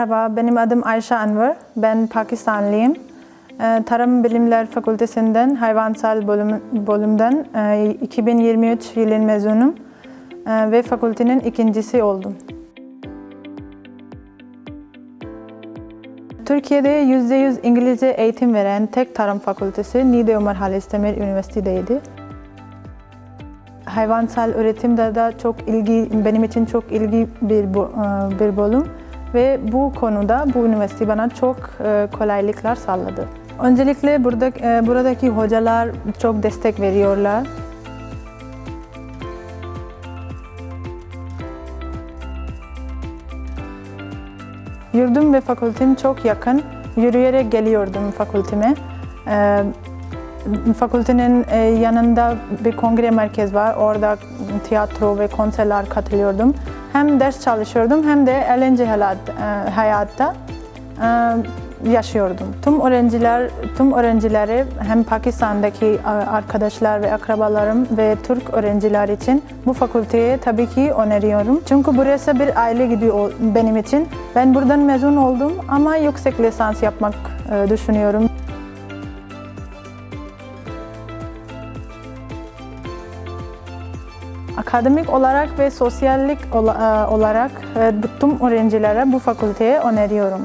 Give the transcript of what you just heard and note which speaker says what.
Speaker 1: Merhaba, benim adım Ayşe Anwar. Ben Pakistanlıyım. Ee, Tarım Bilimler Fakültesinden hayvansal bölüm, bölümden e, 2023 yılın mezunum Ee, ve fakültenin ikincisi oldum. Türkiye'de %100 İngilizce eğitim veren tek tarım fakültesi Niğde Ömer Halis Demir Üniversitesi'deydi. Hayvansal üretimde de çok ilgi, benim için çok ilgi bir, e, bir bölüm ve bu konuda bu üniversite bana çok e, kolaylıklar sağladı. Öncelikle burada, e, buradaki hocalar çok destek veriyorlar. Yurdum ve fakültem çok yakın. Yürüyerek geliyordum fakülteme. Ee, fakültenin e, yanında bir kongre merkezi var. Orada tiyatro ve konserler katılıyordum. Hem ders çalışıyordum hem de eğlence e, hayatta e, yaşıyordum. Tüm öğrenciler, tüm öğrencileri hem Pakistan'daki e, arkadaşlar ve akrabalarım ve Türk öğrenciler için bu fakülteye tabii ki öneriyorum. Çünkü burası bir aile gibi ol- benim için. Ben buradan mezun oldum ama yüksek lisans yapmak düşünüyorum. Akademik olarak ve sosyallik e, olarak e, tüm öğrencilere bu fakülteye öneriyorum.